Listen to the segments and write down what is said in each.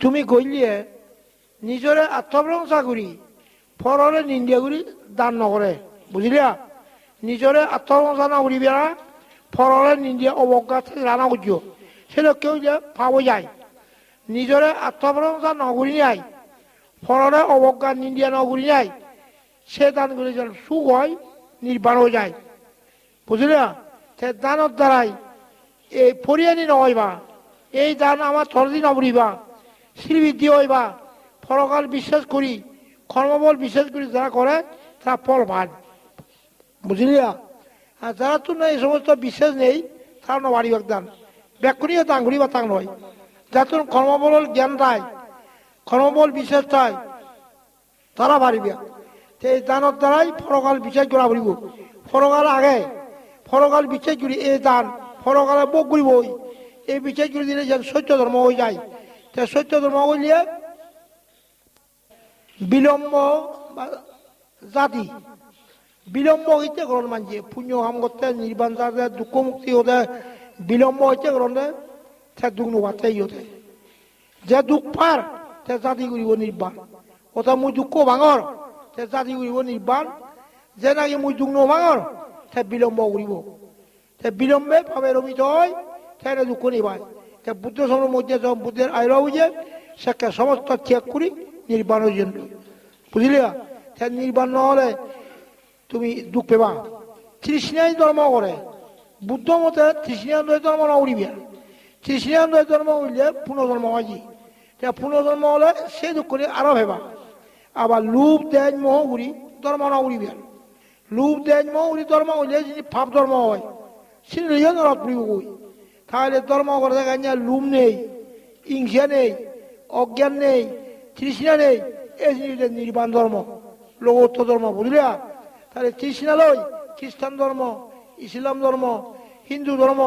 তুমি কইলিয়ে নিজৰে আত্মপ্ৰশংসা কৰি ফৰৰে নিন্দা কৰি দান নকৰে। বুজিলা? নিজৰে আত্মপ্ৰশংসা নকৰিবি না ফররে নিন্দে অবজ্ঞা রানা উজ্জ সেটা কেউ যে পাবো যায়? নিজরে আত্মপ্রশংসা নগরী নাই ফররে অবজ্ঞা নিন্দিয়া নগরী নাই, সে দানগুলি যেন সুখ হয় নির্বাণ হয়ে যায়। বুঝলি না সে দানের দ্বারাই এই ফরিয়ানি নহইবা এই দান আমার থরদি নবরিবা শ্রীবৃদ্ধি হয় বা ফরকাল বিশ্বাস করি কর্মবল বিশ্বাস করি, যারা করে, তারা ফল পান বুঝলি না? আর যারা তো না এই সমস্ত বিশ্বাস নেই, তারা নবাড়ি দান ব্যাকুণীয় দাঙ্গুড়ি বা তাং নয়। যাতে কর্মবল জ্ঞান তাই কর্মবল বিশ্বাস তাই তারা পারিবে এই দানের দ্বারাই ফরকাল বিশ্বাস করা পড়িব ফরকাল আগে ফরকাল বিশ্বাস করি, এই দান। ফরকালে বক করিব এই বিশ্বাস করে দিলে সত্য ধর্ম হয়ে যায়। সত্য ধর্ম হইলে বিলম্ব জাতি বিলম্ব হইতে গ্রহণ মানছে। পুণ্য কাম করতে, নির্বাণ যাতে দুঃখ মুক্তি হতে, বিলম্ব হইতে গ্রহণে সে দুঃখ নোবাতেই হতে। যে দুঃখ পার, সে জাতি করিব নির্বাণ। ওটা মুই দুঃখ ভাঙর সে জাতি করিব নির্বাণ। যে নাকি মুই দুঃখ নোভাঙর সে বিলম্ব করিব। সে বিলম্বে ভাবে রমিত হয়, সে দুঃখ নিবায়। সে বুদ্ধ সময়ের মধ্যে যখন বুদ্ধের আয়রা হয়েছে সেকে সমস্ত ত্যাগ করি নির্বাণের জন্য বুঝলি? সে নির্বাণ নহলে তুমি দুঃখ পেবা তৃষ্ণাই ধর্ম করে। বুদ্ধ মতে তৃষ্ণান্দয় ধর্ম নকরিবি তৃষ্ণান্দয় ধর্ম হইলে পুনর্ধর্ম হয় তে পুনর্ধর্ম হলে সে দুঃখ করে আরও হেবা আবার লুপ দেন মোহ করি ধর্ম নকরিবি লুপ দেন মোহ করি ধর্ম হইলে যিনি পাপ ধর্ম হয়, সে নিজে নরক কই? তাহলে ধর্ম করে দেখা লুম নেই হিংসা নেই, অজ্ঞান নেই, তৃষ্ণা নেই, এই জিনিসটা নির্বাণ ধর্ম। লোকোত্তর ধর্ম বুঝলিয়া তাহলে তৃষ্ণালয়, খ্রিস্টান ধর্ম, ইসলাম ধর্ম, হিন্দু ধর্ম,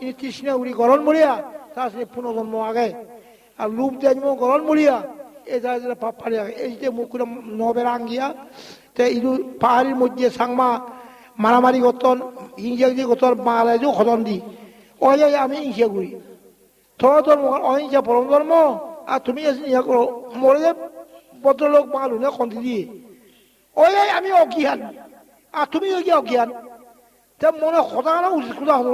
ইনি তৃষ্ণা উড়ি গরণ মরিয়া তার সে পুনর্জন্ম আগে। আর লুপ জন্ম গরণ মরিয়া এই যারা পাপ পাড়ি আগে। এই যে মুখ নবের আঙ্গিয়া, তে ইদু পাহাড়ির মধ্যে সাংমা, মারামারি গতন যে গতন যে খতন দি। ওই আমি হিংসা করি। তোমার ধর্ম, অহিংসা পরম ধর্ম, আর তুমি ইয়া করো, মরে যে ভদ্রলোক বাঙালু না কন্তি দিয়ে। ওই আমি অজ্ঞান, আর তুমি ওই অজ্ঞান, তে মনে কথা না উচিত, কথা হলো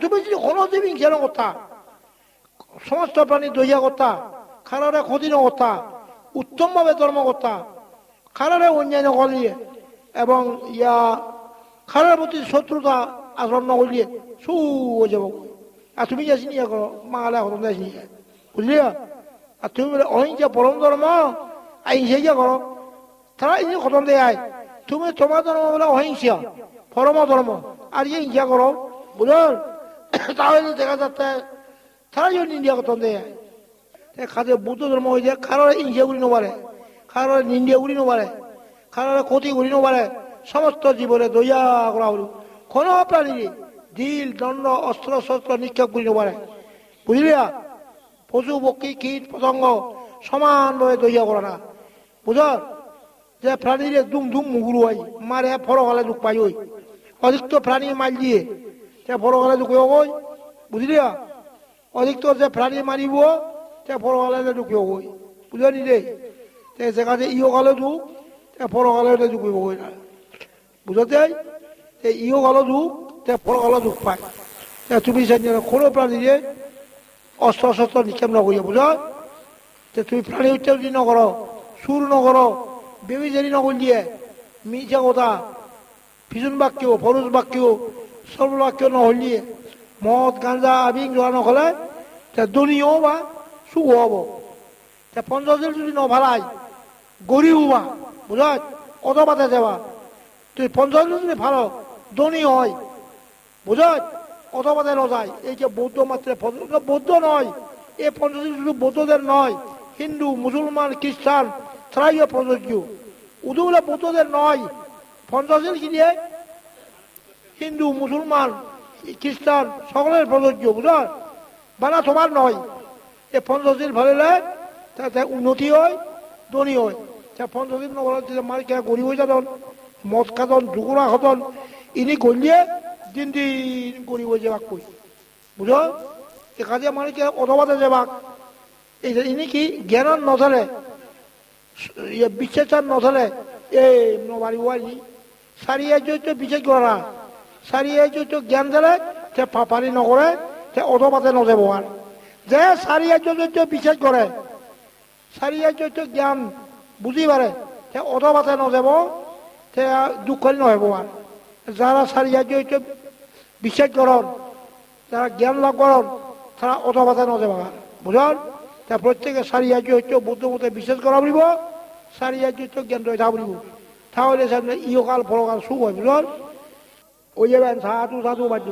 তুমি যদি কোনো দেবী জ্ঞান কথা সমস্ত প্রাণী দইয়া কথা খারারে ক্ষতি কথা উত্তমভাবে ধর্ম কথা খারারে অন্যান্য করলিয়ে এবং ইয়া, খারার প্রতি শত্রুতা আচরণ নকরিয়ে সু হয়ে যাব। আর তুমি যাচ্ছি নিয়ে করো মালে হতন যাচ্ছি বুঝলি? আর তুমি বলে অহিংসা পরম ধর্ম আহিংসা গিয়ে করো তারা এই খতম দেয় তুমি তোমার ধর্ম বলে অহিংসা পরম ধর্ম আর ইয়ে হিংসা করো বুঝল তাহলে দেখা যাচ্ছে তারা যদি ইন্ডিয়া খতম দেয় কাজে বুদ্ধ ধর্ম হয়েছে কারোর হিংসা করি নবারে কারোর নিন্দিয়া করি নবারে কারোর ক্ষতি করি নবারে সমস্ত জীবনে দইয়া করা হল। কোনো প্রাণী দিল দণ্ড, অস্ত্র, শস্ত্র নিক্ষেপ করি নবারে বুঝলিয়া পশু, পক্ষী, কীট, পতঙ্গ সমানভাবে দইয়া করা না। বুঝল যে প্রাণীরে দুম দুম মুগুরু হয়, মারে ফরকালে দুঃখ পাই ওই। অধিকত প্রাণী মাল দিয়ে সে ফরকালে দুঃখ ওই বুঝলি অধিকত যে প্রাণী মারিব সে ফরকালে দুঃখ ওই বুঝলি রে? তে সেখানে ইও কালে দুঃখ তে ফরকালে দুঃখ ওই না। বুঝতে ইও কালো দুঃখ তে ফরকালে দুঃখ পায়। তে তুমি সে কোনো প্রাণীরে অস্ত্র শস্ত্র নিক্ষেপ নকরিয়া বুঝ? তে তুমি প্রাণী হত্যা যদি নকর সুর নকর বেবিচারি দিয়ে মিছা কথা পিছন বাক্য, ফরুজ বাক্য, সর্ব বাক্য নহল দিয়ে মদ গাঞ্জা আবিং জোয়া নকলে তে বা সুখ হব। তে পঞ্চাশের যদি নভালাই গরিব বা বুঝাত কত পাতে যাবা তুই পঞ্চাশ যদি ভালো ধনী হয়। বুঝাত কত পাতে নযায় এই যে বৌদ্ধ মাত্রে বৌদ্ধ নয়। এই পঞ্চাশ শুধু বৌদ্ধদের নয়। হিন্দু, মুসলমান, খ্রিস্টান তারাই প্রযোজ্য উদুগুলো বুদ্ধদের নয়। পঞ্চাশের কিনে হিন্দু, মুসলমান, খ্রিস্টান, সকলের প্রযোজ্য বুঝল বানা তোমার নয়। এ পঞ্চাশের ভালো তাতে উন্নতি হয়, ধনী হয়। তা পঞ্চাশের নগর মার কে গরিব হয়ে যাতন মদ খাতন জুগুরা খাতন ইনি গলিয়ে দিন দিন হয়ে যাবাক কই বুঝল এ কাজে মানে কে অধবাদে যাবাক এই ইনি কি জ্ঞান নধরে ইয়ে বিশ্বাসন নধরে এই নবারি ওয়ারি সারিয়ে যদি বিশেষ করা সারিয়ে যদি জ্ঞান দিলে সে পাপারি নকৰে সে অধপাতে নযাব আর যে সারিয়ে যদি বিশেষ কৰে সারিয়ে যদি জ্ঞান বুঝি পারে সে অধপাতে নযাব সে দুঃখ নহব আর যারা সারিয়া জড়িত বিশ্বাস করন, যারা জ্ঞান লাভ করন, তারা অধপাতে নজে বাগান বুঝল তা প্রত্যেকে সারিয়া জড়িত বুদ্ধ মতে বিশ্বাস করা বলব, সারিয়া জড়িত জ্ঞান রয়ে থাকা বুলিব। তাহলে সামনে ইহকাল, পরকাল সুখ হয় বুঝল ওই যাবেন সাধু সাধু বাধ্য